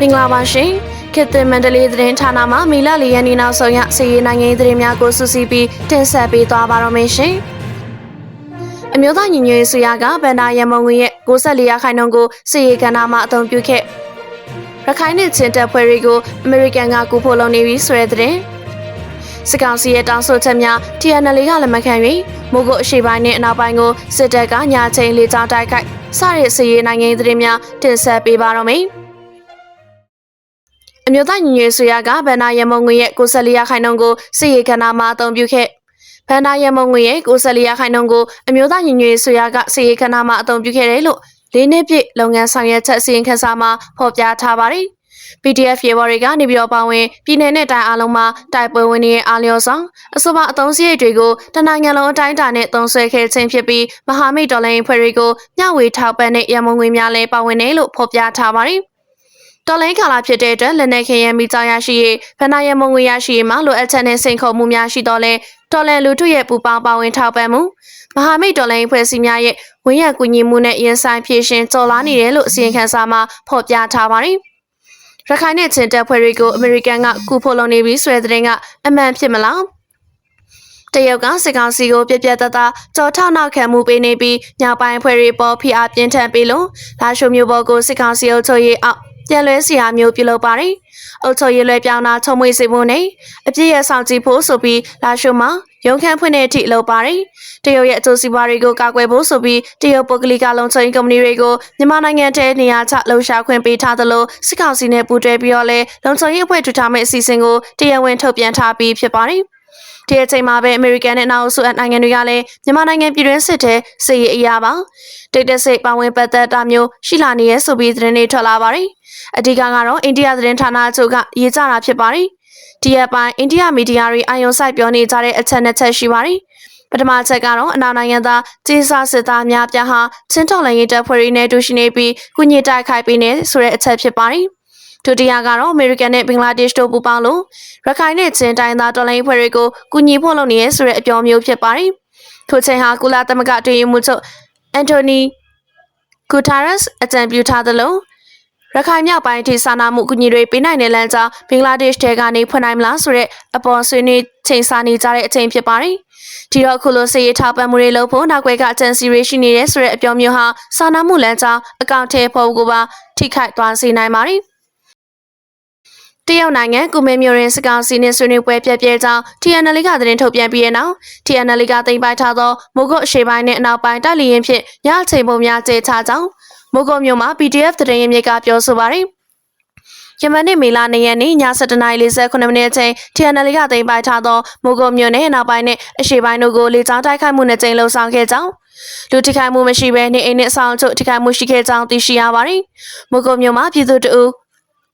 မင်္ဂလာပါရှင်ခေတ်သစ်မန္တလေးသတင်းဌာနမှမီလလီယန်နီနောက်ဆုံးရစီရေးနိုင်ငံရေးသတင်းများကိုစူးစီးပြီးတင်ဆက်ပေးသွားပါတော့မယ်ရှင်အမျိုးသားညီညွတ်ရေးဆိုရကဗန္ဒာရမုံငွေရဲ့64ရာခိုင်နှုန်းကိုစီရေးကဏ္ဍမှာအသုံးပြုခဲ့ရခိုင်နဲ့ချင်းတပ်ဖွဲ့တွေကိုအမေရိကန်ကကူဖို့လုပ်နေပြီဆိုတဲ့သတင်းစကောင်စီရဲ့တောင်းဆိုချက်များ TNL ကလက်မခံ၍မိုးကုတ်အရှိပိုင်းနဲ့အနောက်ပိုင်းကိုစစ်တပ်ကညာချိန်လေကြောင်းတိုက်ခိုက်စတဲ့စီရေးနိုင်ငံရေးသတင်းများတင်ဆက်ပေးပါတော့မယ်။ အမျိုးသားညီညွတ်ရေးဆိုရကဗန္ဒာရမုံငွေရဲ့64ရာခိုင်နှုန်းကိုစစ်ရေးကဏ္ဍမှာအသုံးပြုခဲ့ဗန္ဒာရမုံငွေရဲ့64ရာခိုင်နှုန်းကိုအမျိုးသားညီညွတ်ရေးဆိုရကစစ်ရေးကဏ္ဍမှာအသုံးပြုခဲ့တယ်လို့လေးနှစ်ပြည့်လုပ်ငန်းဆောင်ရွက်ချက်အစီရင်ခံစာမှာဖော်ပြထားပါတယ်။ PDF ရေဘော်တွေကနေပြီးတော့ပါဝင်ပြည်내နဲ့တိုင်းအားလုံးမှာတိုက်ပွဲဝင်နေတဲ့အားလျော်ဆောင်အဆိုပါအသုံးစရိတ်တွေကိုတနိုင်ငံလုံးအတိုင်းအတာနဲ့သုံးဆွဲခဲ့ခြင်းဖြစ်ပြီးမဟာမိတ်တော်လိုင်းဖွဲ့တွေကိုမျှဝေထောက်ပံ့တဲ့ရမုံငွေများလည်းပါဝင်တယ်လို့ဖော်ပြထားပါတယ်။ တော်လိုင်းကာလာဖြစ်တဲ့အတွက်လက်နက်ခဲယမ်းမိကြောင်ရရှိရေးဗဏ္ဍာရမုံငွေရရှိရေးမှာလိုအပ်ချက်နဲ့စိန်ခေါ်မှုများရှိတော့လဲတော်လန်လူထုရဲ့ပူပေါင်းပါဝင်ထောက်ပံ့မှုမဟာမိတ်တော်လိုင်းဖွဲ့စည်းများရဲ့ဝင်းရကူညီမှုနဲ့ရင်ဆိုင်ဖြည့်ရှင်ကြော်လာနေတယ်လို့အစီရင်ခံစာမှာဖော်ပြထားပါတယ်။ရခိုင်နဲ့ချင်းတပ်ဖွဲ့တွေကိုအမေရိကန်ကကူဖို့လုပ်နေပြီဆိုတဲ့သတင်းကအမှန်ဖြစ်မလားတရုတ်ကစစ်ကောင်စီကိုပြက်ပြက်တသားကြော်ထောက်နောက်ခံမှုပေးနေပြီးညောင်ပိုင်းဖွဲ့တွေပေါ်ဖိအားပြင်းထန်ပေးလို့လာရှိုမျိုးပေါ်ကိုစစ်ကောင်စီအုပ်ချုပ်ရေးအောက် ပြန်လဲစီယာမျိုးပြုလုပ်ပါတယ်။အုပ်ချုပ်ရေးလွဲပြောင်းတာချုံမွေစေဖို့နဲ့အပြည့်ရဆောင်ကြည့်ဖို့ဆိုပြီးလာရှိုမှာရုံခန့်ဖွင့်တဲ့အထိလုပ်ပါတယ်။တရုတ်ရဲ့အကျိုးစီးပွားတွေကိုကာကွယ်ဖို့ဆိုပြီးတရုတ်ပုဂ္ဂလိကလုံခြုံရေးကုမ္ပဏီတွေကိုမြန်မာနိုင်ငံထဲနေရာချလှုပ်ရှားခွင့်ပေးထားသလိုစစ်ကောင်စီနဲ့ပူးတွဲပြီးတော့လဲလုံခြုံရေးအဖွဲ့ထူထောင်မဲ့အစီအစဉ်ကိုတရားဝင်ထုတ်ပြန်ထားပြီးဖြစ်ပါတယ်။ ဒီအချိန်မှာပဲအမေရိကန်နဲ့နောက်ဆုအနိုင်ငံတွေကလည်းမြန်မာနိုင်ငံပြည်တွင်းစစ်တဲ့စစ်ရေးအရာပါတိတ်တဆိတ်ပါဝင်ပတ်သက်တာမျိုးရှိလာနေရဲဆိုပြီးသတင်းတွေထွက်လာပါတယ်အဓိကကတော့အိန္ဒိယသတင်းဌာနအချို့ကရေးကြတာဖြစ်ပါတယ်ဒီရက်ပိုင်းအိန္ဒိယမီဒီယာတွေအာရုံစိုက်ပြောနေကြတဲ့အချက်နှစ်ချက်ရှိပါတယ်ပထမချက်ကတော့အနောက်နိုင်ငံသားကြေးစားစစ်သားများပြားဟာချင်းတော်လိုင်းရေးတပ်ဖွဲ့တွေနဲ့တူရှိနေပြီးကုညစ်တိုက်ခိုက်ပေးနေဆိုတဲ့အချက်ဖြစ်ပါတယ်။ ဒုတိယကတော့အမေရိကန်နဲ့ဘင်္ဂလားဒေ့ရှ်တို့ပူးပေါင်းလို့ရခိုင်နဲ့ချင်းတိုင်းသားတော်လိုင်းဖွဲ့တွေကိုကူညီဖို့လုပ်နေရဆိုတဲ့အပြောမျိုးဖြစ်ပါတယ်။ထိုချိန်ဟာကုလသမဂ္ဂတွင်မှုချုပ်အန်တိုနီဂူတာရက်စ်အကြံပြုထားသလိုရခိုင်မြောက်ပိုင်းထိစာနာမှုကူညီတွေပေးနိုင်တဲ့လမ်းကြောင်းဘင်္ဂလားဒေ့ရှ်ထဲကနေဖွင့်နိုင်မလားဆိုတဲ့အပေါ်ဆွေးနွေးချိန်ဆနေကြတဲ့အချိန်ဖြစ်ပါတယ်။ဒီတော့ခုလိုစီရေးထောက်ပံ့မှုတွေလုပ်ဖို့နောက်ွယ်ကအကြံစီရေးရှိနေတဲ့ဆိုတဲ့အပြောမျိုးဟာစာနာမှုလမ်းကြောင်းအကောင့်ထဲပေါ်ကိုပါထိခိုက်သွားစေနိုင်ပါတယ်။ တရုတ်နိုင်ငံကုမဲမျိုးရင်စကောင်စီနဲ့ဆွေးနွေးပွဲပြည့်ပြည့်ကြောင်း TNL ကသတင်းထုတ်ပြန်ပြီးတဲ့နောက် TNL ကတင်ပိုက်ထားသောမိုးကုတ်အရှေ့ပိုင်းနဲ့အနောက်ပိုင်းတိုက်လျင်ဖြင့်ညအချိန်ပုံများကျေချကြောင်းမိုးကုတ်မြို့မှာ PDF သတင်းရင်းမြစ်ကပြောဆိုပါတယ်ယမန်နေ့မေလ2ရက်နေ့ည7:49မိနစ်အချိန် TNL ကတင်ပိုက်ထားသောမိုးကုတ်မြို့နယ်အနောက်ပိုင်းနဲ့အရှေ့ပိုင်းတို့ကိုလေကြောင်းတိုက်ခိုက်မှုနဲ့ကြိမ်လှုပ်ဆောင်ခဲ့ကြောင်းလူထိခိုက်မှုမရှိဘဲနေအိမ်နဲ့အဆောင်ချုပ်ထိခိုက်မှုရှိခဲ့ကြောင်းသိရှိရပါတယ်။မိုးကုတ်မြို့မှာပြည်သူတအူ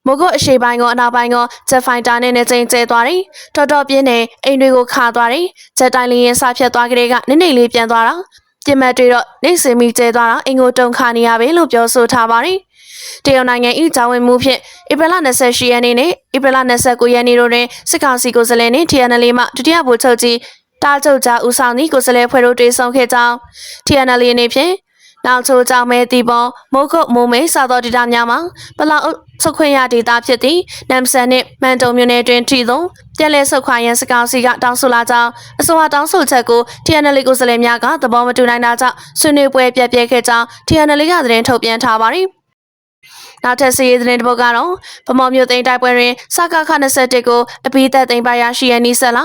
မိုးကုတ်အရှိပိုင်းကအနောက်ပိုင်းကဂျက်ဖိုင်တာနဲ့နေကျင်းကျဲသွားတယ်။တော်တော်ပြင်းနေအိမ်တွေကိုခါသွားတယ်။ဂျက်တိုင်းလင်းရင်စဖြတ်သွားကြတဲ့ကနည်းနည်းလေးပြန်သွားတာ။ပြင်မတွေတော့နေစင်မီကျဲသွားတာအင်ကိုတုံခါနေရပဲလို့ပြောဆိုထားပါတယ်။တရုတ်နိုင်ငံ၏ဂျာဝင်မှုဖြင့်ဧပြီလ28ရက်နေ့နဲ့ဧပြီလ29ရက်နေ့တို့တွင်စစ်ကောင်စီကိုယ်စားလှယ်နှင့် TNL မှဒုတိယဗိုလ်ချုပ်ကြီးတာချုပ်ကြားဦးဆောင်သည့်ကိုယ်စားလှယ်ဖွဲ့တို့တွေ့ဆုံခဲ့ကြောင်း TNL အနေဖြင့် နောက်ချိုကြောင့်မဲတီပေါ်မိုးကုတ်မိုးမဲစာတော်ဒေတာများမှာပလောက်ဆုတ်ခွင့်ရဒေတာဖြစ်သည့်နမ်ဆန်နှင့်မန်တုံမြို့နယ်တွင်ထီသုံးပြန်လည်ဆုတ်ခွာရန်စကောင်စီကတောင်းဆိုလာကြောင်းအဆိုအတောင်းဆိုချက်ကို TNL ကိုယ်စားလှယ်များကသဘောမတူနိုင်တာကြောင့်ဆွေးနွေးပွဲပြတ်ပြဲခဲ့ကြောင်း TNL ကသတင်းထုတ်ပြန်ထားပါသည် နောက်ထပ်စီးရီးသတင်းတစ်ပုဒ်ကတော့ဗမော်မြို့သိမ်းတိုက်ပွဲတွင်စကခ21ကိုအပိသက်သိမ်းပိုက်ရရှိရနီးဆက်လာ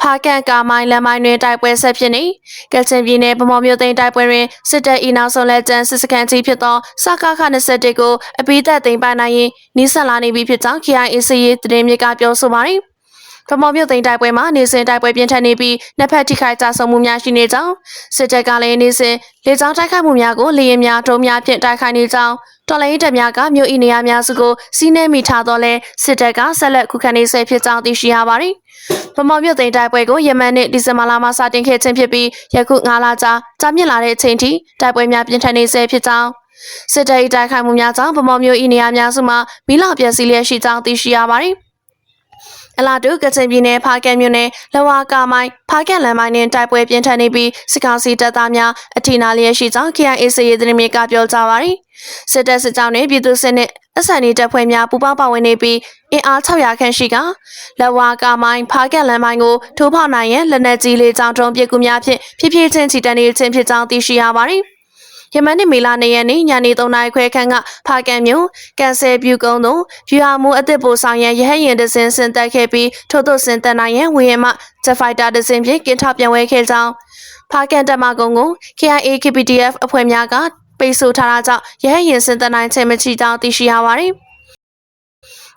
ဖားကန်ကာမိုင်းလမ်းမိုင်းတွင်တိုက်ပွဲဆက်ဖြစ်နေကယ်ချင်ပြည်နယ်ဗမော်မြို့သိမ်းတိုက်ပွဲတွင်စစ်တပ်ဤနောက်ဆုံးလက်ကျန်စစ်စခန်းကြီးဖြစ်သောစကခ21ကိုအပိသက်သိမ်းပိုက်နိုင်ရင်နီးဆက်လာနေပြီဖြစ်ကြောင်း KIAC သတင်းမြစ်ကပြောဆိုပါတယ် ဗမော်မြို့သိမ်းတိုက်ပွဲမှာနေစဉ်တိုက်ပွဲပြင်းထန်နေပြီးနှစ်ဖက်ထိခိုက်ကြဆုံမှုများရှိနေကြောင်းစစ်တပ်ကလည်းနေစဉ်လေကြောင်းတိုက်ခိုက်မှုများကိုလေရင်များဒုံးများဖြင့်တိုက်ခိုက်နေကြောင်းတော်လိုင်းတပ်များကမြို့ဤနေရာများစုကိုစီးနှဲမိထားတော့လဲစစ်တပ်ကဆက်လက်ခုခံနေဆဲဖြစ်ကြောင်းသိရှိရပါတယ်။ဗမော်မြို့သိမ်းတိုက်ပွဲကိုယမန်နှစ်ဒီဇင်ဘာလမှာစတင်ခဲ့ခြင်းဖြစ်ပြီးယခု9လကြာကြာမြင့်လာတဲ့အချိန်ထိတိုက်ပွဲများပြင်းထန်နေဆဲဖြစ်ကြောင်းစစ်တပ်၏တိုက်ခိုက်မှုများကြောင့်ဗမော်မြို့ဤနေရာများစုမှာမီးလောင်ပျက်စီးလျက်ရှိကြောင်းသိရှိရပါတယ်။ အလာတူကချင်ပြည်နယ်ဖားကဲမြို့နယ်လဝါကာမိုင်းဖားကဲလမ်းမိုင်းနဲ့တိုက်ပွဲပြင်းထန်နေပြီးစစ်ကောင်စီတပ်သားများအထီနာလျက်ရှိကြောင်း KIA စရေးသတင်းမြေကပြောကြားပါရယ်စစ်တပ်စစ်ကြောင်းနဲ့ပြည်သူစစ်နဲ့ SN တပ်ဖွဲ့များပူးပေါင်းပါဝင်နေပြီးအင်အား600ခန့်ရှိကလက်ဝါကာမိုင်းဖားကက်လန်မိုင်းကိုထိုးဖောက်နိုင်ရန်လက်နက်ကြီးလေးကြောင်းတုံးပစ်ကူများဖြင့်ဖြည်းဖြည်းချင်းချီတက်နေခြင်းဖြစ်ကြောင်းသိရှိရပါသည်။ ယမန်နေ့မေလ၂ရက်နေ့ညနေ3နာရီခွဲခန့်ကဖားကန်မြို့ကန်ဆယ်ပြူကုန်းသို့ဖြူဟာမူအသစ်ပို့ဆောင်ရန်ရဟတ်ရင်တစင်းဆင်တက်ခဲ့ပြီးထို့သို့ဆင်တက်နိုင်ရန်ဝေဟင်မှဂျက်ဖိုက်တာတစင်းဖြင့်ကင်ထပြန်ဝဲခဲ့ကြောင်းဖားကန်တပ်မကုန်းကို KIA KPDF အဖွဲ့များကပိတ်ဆို့ထားတာကြောင့်ရဟတ်ရင်ဆင်တက်နိုင်ခြင်းမရှိကြောင်းသိရှိရပါတယ်။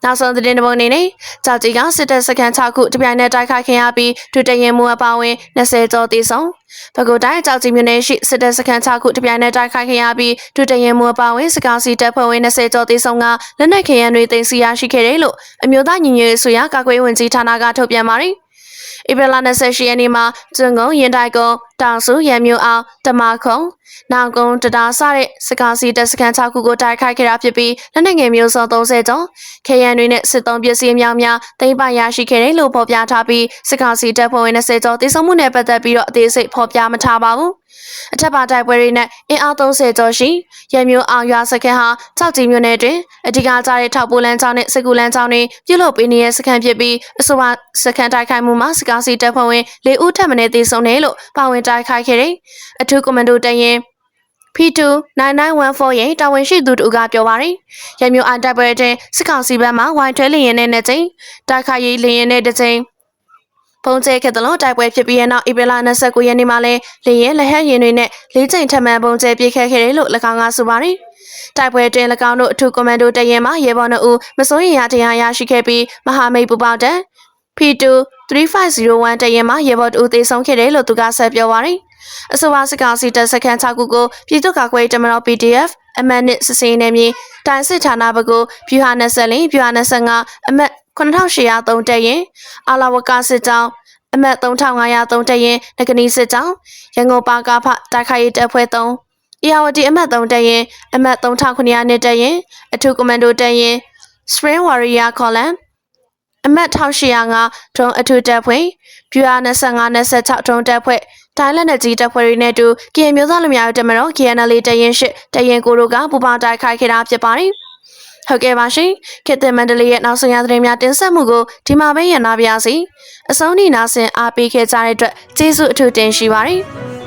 နောက်ဆုံးသတင်းတစ်ပုဒ်အနေနဲ့ကြောက်ကြီးကစစ်တပ်စခန်း6ခုတပြိုင်နက်တိုက်ခိုက်ခင်ရပြီးဒုတရင်မှုအပါအဝင်20ကျော်သေဆုံး။ပဲခူးတိုင်းကြောက်ကြီးမြို့နယ်ရှိစစ်တပ်စခန်း6ခုတပြိုင်နက်တိုက်ခိုက်ခင်ရပြီးဒုတရင်မှုအပါအဝင်စကားစီတပ်ဖွဲ့ဝင်20ကျော်သေဆုံးကလက်နက်ခဲယမ်းတွေတင်စီရရှိခဲ့တယ်လို့အမျိုးသားညီညွတ်ရေးဆိုရကာကွယ်ဝင်ကြီးဌာနကထုတ်ပြန်ပါတယ်။ ဧပြီလ28ရက်နေ့မှာကျွန်းကုန်းရင်တိုက်ကုန်းတောင်စုရံမြို့အောင်တမခုံနောင်ကုန်းတတားစတဲ့စကားစီတပ်စခန်း6ခုကိုတိုက်ခိုက်ခဲ့တာဖြစ်ပြီးလက်နက်ငယ်မျိုးစုံ30ကျော်ခေရန်တွေနဲ့စစ်သုံးပစ္စည်းများများသိမ်းပိုက်ရရှိခဲ့တယ်လို့ဖော်ပြထားပြီးစကားစီတပ်ဖွဲ့ဝင်20ကျော်တည်ဆုံမှုနဲ့ပတ်သက်ပြီးတော့အသေးစိတ်ဖော်ပြမထားပါဘူး အထက်ပါတိုက်ပွဲတွေနဲ့အင်အား30ကျော်ရှိရံမျိုးအောင်ရွာစခန်းဟာကြောက်ကြီးမြို့နယ်တွင်အဓိကကြားတဲ့ထောက်ပိုးလန်းကျောင်းနဲ့စကူလန်းကျောင်းတွေပြုလုပ်ပေးနေတဲ့စခန်းဖြစ်ပြီးအဆိုပါစခန်းတိုက်ခိုက်မှုမှာစကားစီတပ်ဖွဲ့ဝင်၄ဦးထပ်မံသေဆုံးတယ်လို့ပါဝင်တိုက်ခိုက်ခဲ့တယ်။အထူးကွန်မန်ဒိုတရင် P2 9914 ရဲ့တာဝန်ရှိသူတို့ကပြောပါတယ်။ရမျိုးအတပ်ပွဲတဲ့စစ်ကောင်စီဘက်မှဝိုင်းထွဲလျင်နဲ့နှစ်ကြိမ်တိုက်ခိုက်ရေးလျင်နဲ့တစ်ကြိမ် ပုံကျဲခဲ့တဲ့လို့တိုက်ပွဲဖြစ်ပြီးတဲ့နောက်ဧပြီလ29ရက်နေ့မှာလဲလေရင်လက်ဟက်ရင်တွေနဲ့လေးကြိမ်ထပ်မံပုံကျဲပြစ်ခတ်ခဲ့တယ်လို့၎င်းကဆိုပါတယ်။တိုက်ပွဲတွင်၎င်းတို့အထူးကွန်မန်ဒိုတရင်မှရဲဘော်နှုတ်မစိုးရိမ်ရတရားရရှိခဲ့ပြီးမဟာမိတ်ပူပေါင်းတဲ့ P2 3501တရင်မှရေဘော်တူသေးဆုံးခဲ့တယ်လို့သူကဆက်ပြောပါရယ်အဆိုပါစကားစီတက်စခန်း6ခုကိုပြည်သူ့ကာကွယ်တမတော် PDF အမတ်နစ်စစ်စင်းနယ်မြေတိုင်စစ်ဌာနဘကိုဗျူဟာ24ဗျူဟာ25အမတ် 9803တရင်အာလာဝကစစ်ကြောင်းအမတ်3503တရင်ငကနီစစ်ကြောင်းရန်ကုန်ပါကားဖတိုက်ခိုက်ရေးတပ်ဖွဲ့3အရာဝတီအမတ်3တရင်အမတ်3900နှစ်တရင်အထူးကွန်မန်ဒိုတရင် Spring Warrior Column အမတ်1805ဒရုန်းအထူးတပ်ဖွဲ့ဗျူဟာ25 26ဒရုန်းတပ်ဖွဲ့တိုင်းလက်နက်ကြီးတပ်ဖွဲ့တွေနဲ့အတူကရင်မျိုးသားလူမျိုးတပ်မတော် KNL တရင်ရှိတရင်ကိုတို့ကပူပေါင်းတိုက်ခိုက်ခဲ့တာဖြစ်ပါတယ်။ ဟုတ်ကဲ့ပါရှင်ခေတ္တမန္တလေးရဲ့နောက်ဆုံးရသတင်းများတင်ဆက်မှုကိုဒီမှာပဲရန်နာပါရစေ။အဆုံးထိနာဆင်အားပေးခဲ့ကြတဲ့အတွက်ကျေးဇူးအထူးတင်ရှိပါတယ်။